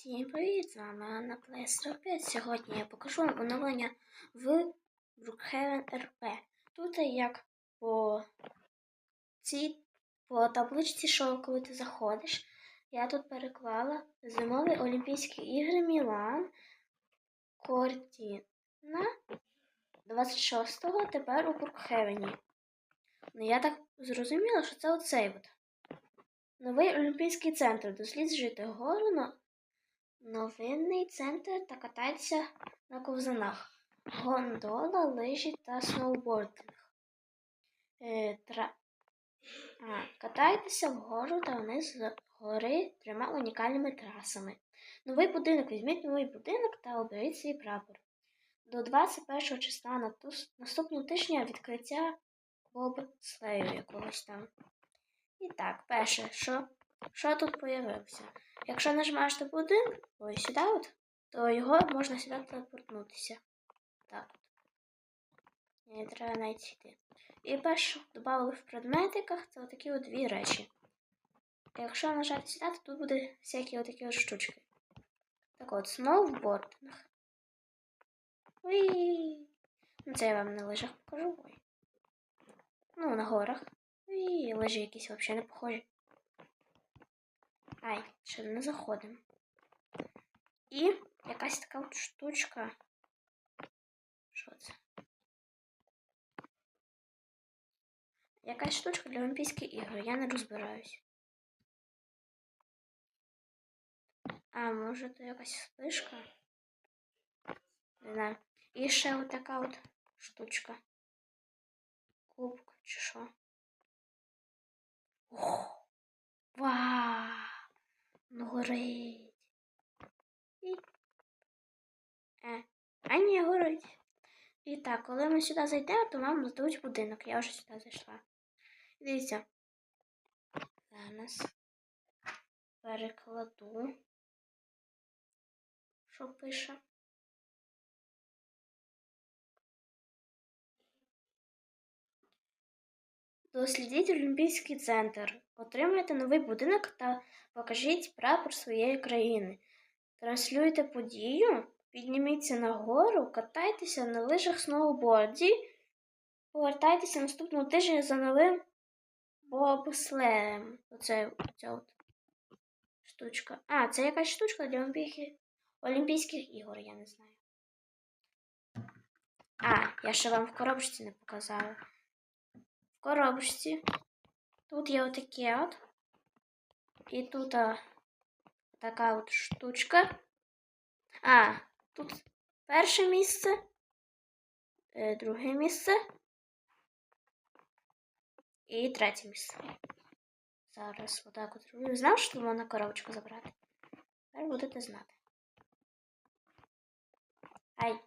Всім привіт, з вами Анна Плей 45. Сьогодні я покажу вам оновлення в Brookhaven RP. Тут як по цій по табличці, що коли ти заходиш, я тут переклала зимові Олімпійські ігри Мілан Кортіна 26-го тепер у Брукхевені. Ну я так зрозуміла, що це оцей от. Новий Олімпійський центр. Досліджуйте гору на новинний центр та катайтеся на ковзанах. Гондола, лижі та сноубординг. Е, тра... а, катайтеся вгору та вниз з гори трьома унікальними трасами. Новий будинок. Візьміть новий будинок та оберіть свій прапор. До 21 числа на тус- наступного тижня відкриття бобслею якогось там. І так, перше, що, що тут появилося? Якщо нажимаєш на будинок, ой, сюди от, то його можна сюди телепортнутися. Так от. Треба навіть йти. І перше, що додали в предметиках, це отакі от дві речі. Якщо нажати сюди, то тут буде всякі отакі от штучки. Так от, сноубординг. Уї. Ну, це я вам на лижах покажу. Ой. Ну, на горах. І лижі якісь взагалі не похожі. Ай, ще не заходимо. І якась така от штучка. Що це? Якась штучка для Олімпійських ігор, я не розбираюсь. А, може то якась спишка? Не знаю. І ще от така от штучка. Кубка чи що. Ох, вау! Ну горить. І... Е, а ні, горить. І так, коли ми сюди зайдемо, то нам здадуть будинок. Я вже сюди зайшла. Дивіться. Зараз перекладу. Що пише? Дослідіть Олімпійський центр. Отримайте новий будинок та покажіть прапор своєї країни. Транслюйте подію, підніміться нагору, катайтеся на лижах сноуборді, повертайтеся наступного тижня за новим бобслеєм. Оце оця от штучка. А, це якась штучка для Олімпійських, Олімпійських ігор, я не знаю. А, я ще вам в коробочці не показала. В коробочці тут є отаке от. І тут а, така от штучка. А, тут перше місце, е, друге місце і третє місце. Зараз отак от роблю. Знав, що тут можна коробочку забрати? Тепер будете знати. Ай.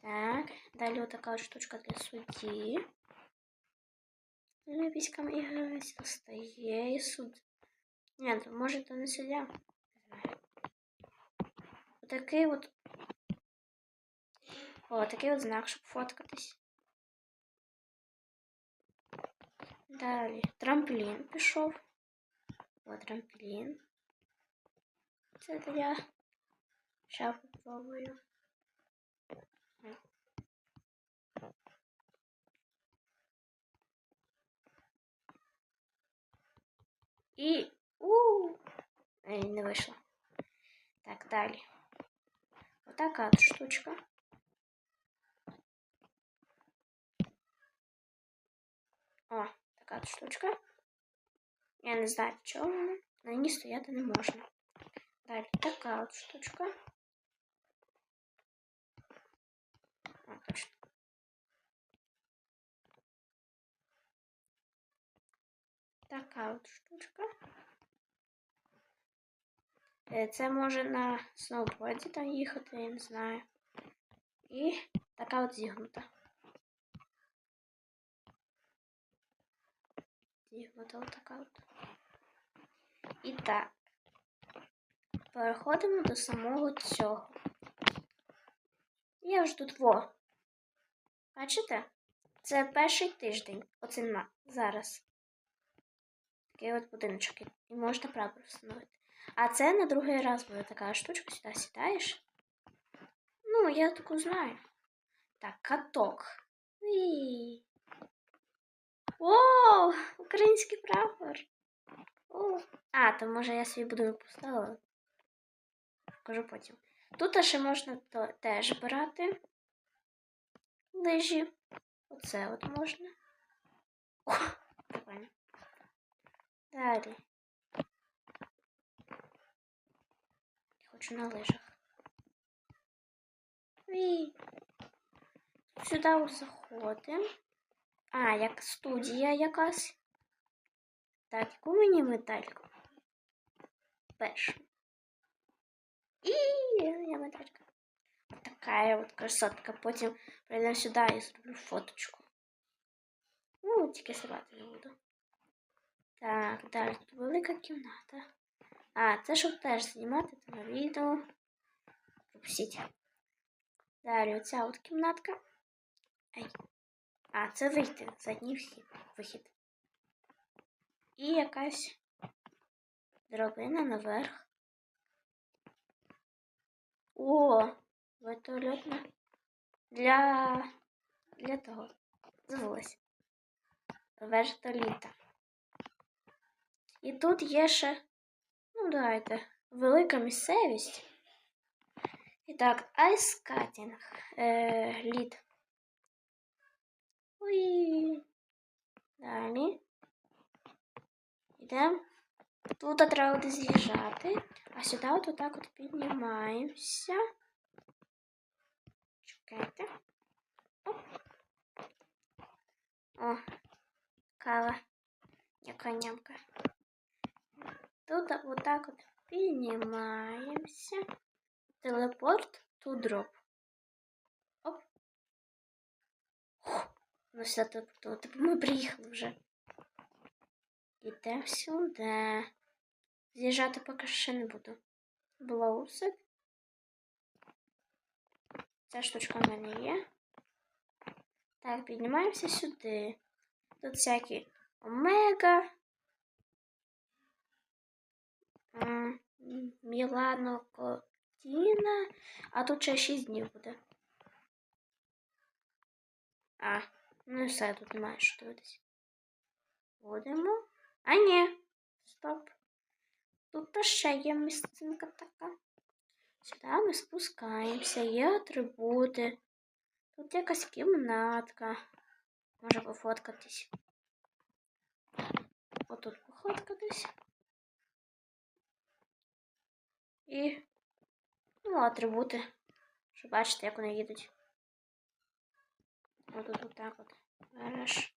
Так, далі отака от штучка для судді. З Олімпійськими іграми стає і суд. Ні, то може то не суддя. Не знаю. Отакий от. О, такий от знак, щоб фоткатись. Далі. Трамплін пішов. О, трамплін. Це то я. Ща попробую. І. у Ей, не вийшло. Так, далі. Отака от штучка. О, така от штучка. Я не знаю, чого вона. На ній стояти не можна. Далі така от штучка. Така от штучка. Е, Це може на сноуборді там їхати, я не знаю. І така от зігнута. Зігнута от така от. І так. Переходимо до самого цього. Я вже тут во. Бачите? Це перший тиждень. Оце на зараз. Такий от будиночок. І можна прапор встановити. А це на другий раз буде така штучка, сюди сідаєш. Ну, я таку знаю. Так, каток. Уі. О, український прапор. О. А, то може я собі буду поставила. Покажу потім. Тут ще можна теж брати лижі. Оце от можна. О. Далі. Хочу на лижах. Уі. Сюди заходимо. А, як студія якась. Так, яку мені медальку? Першу. І я медалька. Така от красотка. Потім прийдемо сюди і зроблю фоточку. Ну, тільки срати не буду. Так, далі тут велика кімната. А, це щоб теж знімати на відео. Пропустіть. Далі оця от кімнатка. Ай. А, це вийти, задній вхід, вихід. І якась драбина наверх. О, вертольотна. Для для того. Забулась. Вертоліта. І тут є ще, ну, давайте, велика місцевість. І так, айскатінг. Е, лід. Ой. Далі. Йдемо. Тут треба буде з'їжджати, а сюди от отак от піднімаємося. Чекайте. Оп. О, кава. Яка нямка. Тут отак от піднімаємося. Телепорт ту дроп. Оп. Ну все. Типу ми приїхали вже. Йдемо сюди. З'їжджати поки ще не буду. Блоусик. Ця штучка в мене є. Так, піднімаємося сюди. Тут всякі омега. Мілано Котіна. А тут ще 6 днів буде. А, ну і все, тут немає що дивитися. Будемо. А ні. Стоп. Тут ще є місцинка така. Сюди ми спускаємося, є атрибути. Тут якась кімнатка. Може пофоткатись. Отут пофоткатись. І ну, атрибути. Щоб бачите, як вони їдуть. Отут отак от. Береш.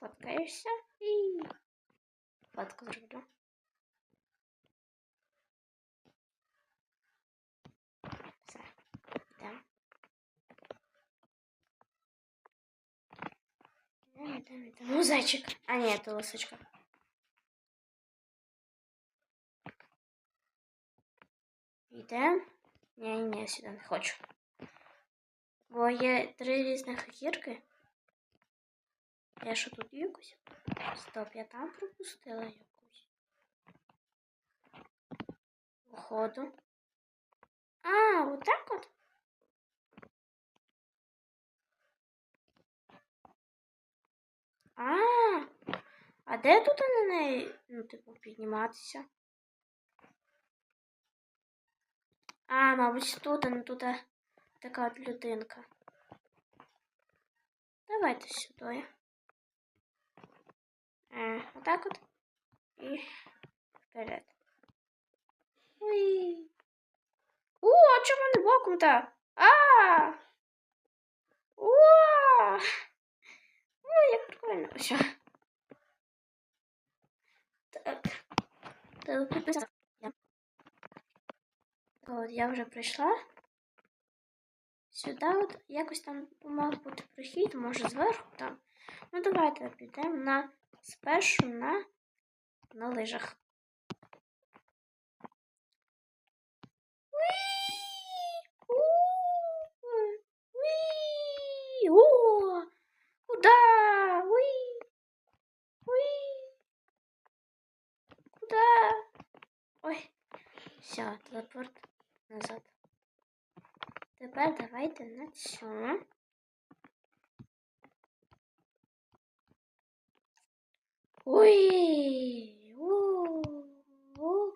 Фоткаєшся і фотку зроблю. Все, йдемо. Йдемо, йдемо, йдемо. Ну, зайчик. А, ні, це лисичка. Йдемо. Ні, ні, сюди не хочу. Бо є три різних гірки. Я що тут якусь? Стоп, я там пропустила якусь. Походу. А, вот так от? А, а де тут на неї, ну, типу, підніматися? А, мабуть, тут, ну тут така от людинка. Давайте сюди. Е, отак от. І вперед. Уй. О, а чому не боком-то? А! О! Ой, як прикольно. Все. Так. Так, От, я вже прийшла. Сюди от якось там мав бути прохід, може зверху там. Ну, давайте підемо на спершу на, на лижах. О, куда? Уи, уи, куда? Ой. Все, телепорт назад. Тепер давайте на цю. Ой! У, у,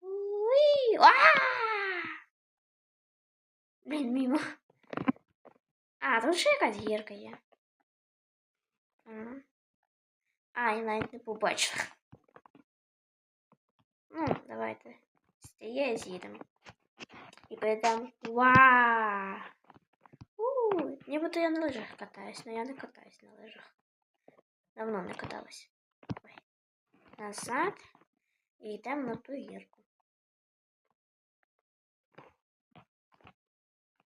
Уй! А! Блін, мимо. А, тут ще якась гірка є. Ага. А, я навіть не побачила. Ну, давайте. З цієї з'їдемо. І перейдемо. Вау! У, нібито я на лижах катаюсь, але я не катаюсь на лижах. Давно не каталась. Ой. Назад. І йдемо на ту гірку.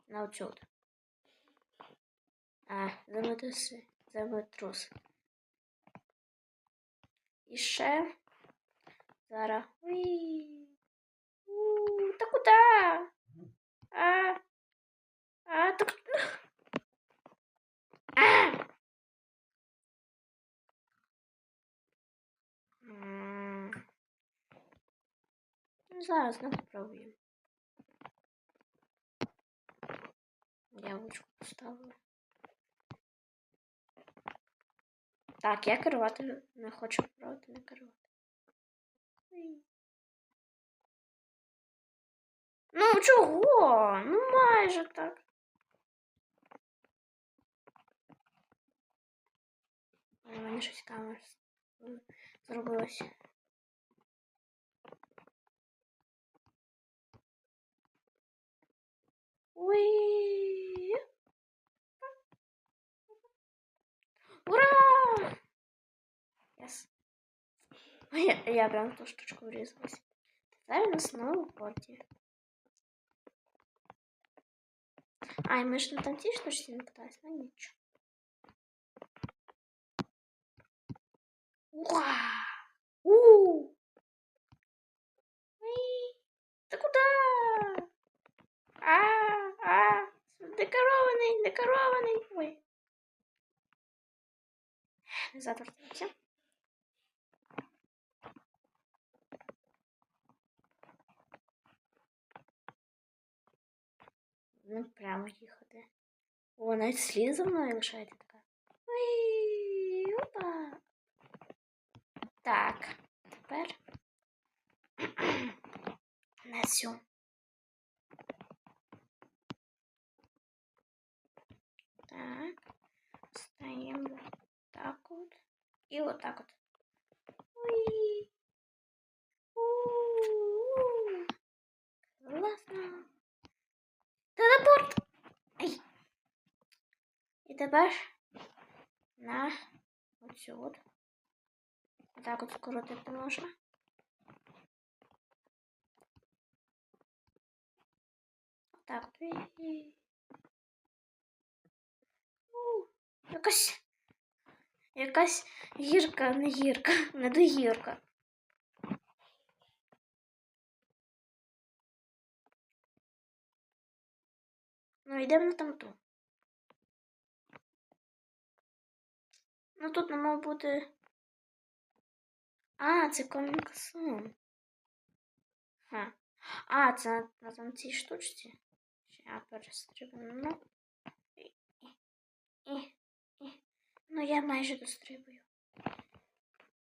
На отсюда. А, землетруси. Землетрус. І ще зараз. Уї. У, Та куди? А, а, так. А! Ну, Зараз не спробуємо. Я ручку поставила. Так, я керувати не хочу пробувати не керувати. Ну чого? Ну майже так. У мене щось з- зробилося. Ой. Ура! Yes. Я, я прям ту штучку врізалась. Тепер у нас знову в порті. А, і ми ж на там ті штучці не катались, ну нічого. Ура! У! Уи! Та куди? А, а, декорований, декорований. Ой. Назад Ну, прямо їхати. О, навіть слід за мною лишається така. Уи, опа. Так, тепер на цю. Так, стаємо вот так вот. И вот так вот. Уи. У-у-у. Класно. Телепорт. Ай. І тепер на оцю от. Отак от скоротити можна. Уи. У, Якась. Якась гірка, не гірка, не догірка. Ну, йдемо на тамту. Ну тут не мав бути. А, це коміксон. Ха. А, це на, на там цій штучці. Ще я перестрибну. І, і, і, і. Ну, я майже дострибую.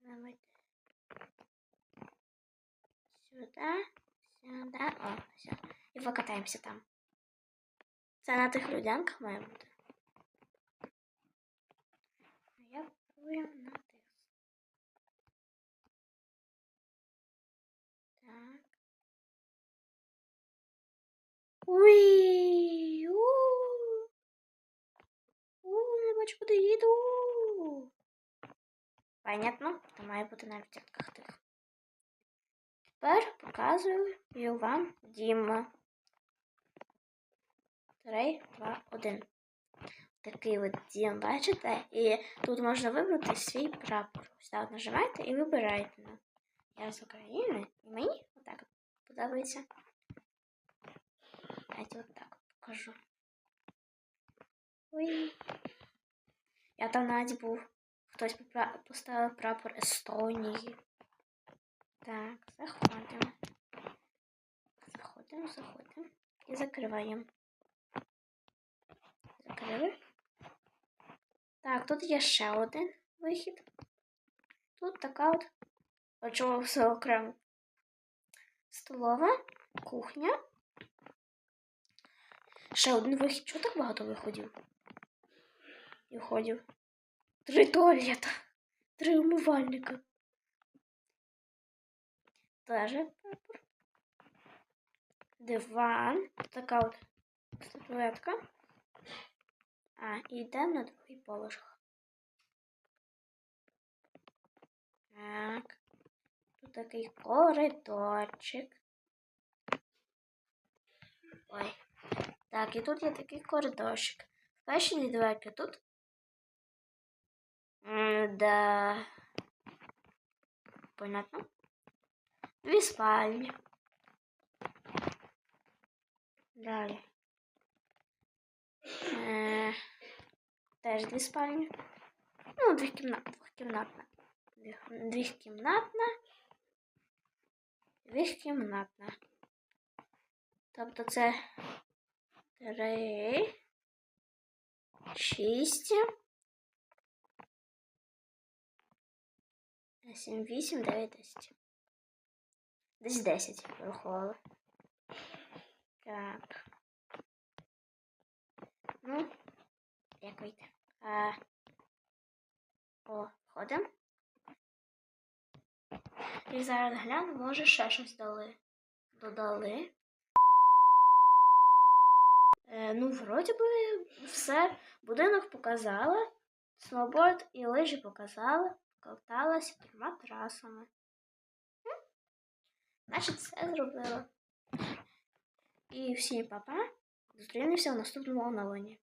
Давайте. Сюда, сюда. О, все. І покатаємося там. Це на тих людянках має бути. Я пробую на тих. Так. Уй! У, не бачу, куди їду. Понятно? То має бути на людянках тих. Тепер показую вам Діма. Три, два, один. Такий от дім, бачите? І тут можна вибрати свій прапор. От нажимаєте і вибираєте. Ну, Я з України, і мені отак подобається. Давайте от так покажу. Ой. Я там навіть був. Хтось поставив прапор Естонії. Так, заходимо. заходимо, заходимо. І закриваємо. Закрили. Так, тут є ще один вихід. Тут така от. Чого все окремо? Столова, кухня. Ще один вихід. Чого так багато виходів? І входів. Три туалета. Три умивальника. Прапор. Диван. Така от статуетка. А, і йдемо на другий поверх. Так. Тут такий коридорчик. Ой. Так, і тут є такий коридорчик. Перші дві дверки тут. М, Да. Понятно? Дві спальні. Далі. Е, теж дві спальні. Ну, двохкімнатна. Двохкімнатна. Двіх- Двохкімнатна. Двохкімнатна. Тобто це три, шість, сім, вісім, дев'ять, десять. Десь десять врахували. Так. Ну, вийти? А, о, ходимо. І зараз гляну, може ще щось дали. Додали. Е, ну, вроді би все. Будинок показала. Сноуборд і лижі показала. Каталася трьома трасами. Значить, все зробила. І всім папа. Зустрінемося в наступному оновленні.